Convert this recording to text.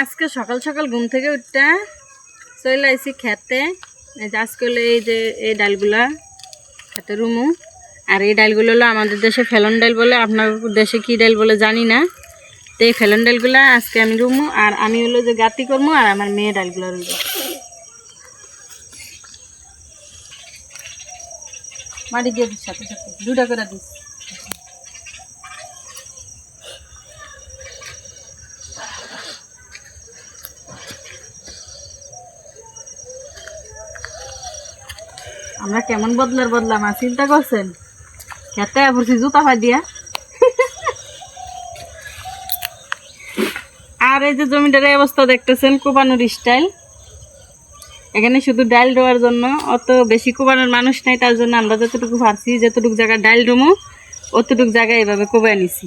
আজকে সকাল সকাল ঘুম থেকে উঠটা চলে আইছি খেতে। আজকে হলো এই যে এই ডালগুলা খেতে রুমু। আর এই ডালগুলো হলো আমাদের দেশে ফেলন ডাল বলে, আপনার দেশে কি ডাল বলে জানি না। তো এই ফেলন ডালগুলা আজকে আমি রুমু আর আমি হলো যে গাতি করব আর আমার মেয়ে ডালগুলো রইব মাটি দিয়ে দিস সাথে সাথে দুটা করে দিস। আমরা কেমন বদলার বদলাম, আর চিন্তা করছেন? খেতে পড়ছি জুতা ফাই দিয়া। আর এই যে জমিটার অবস্থা দেখতেছেন কোপানোর স্টাইল এখানে শুধু ডাল দেওয়ার জন্য, অত বেশি কোবানোর মানুষ নাই, তার জন্য আমরা যতটুকু পারছি, যতটুকু জায়গা ডাল ডমো অতটুকু জায়গায় এভাবে কোবাই নিছি।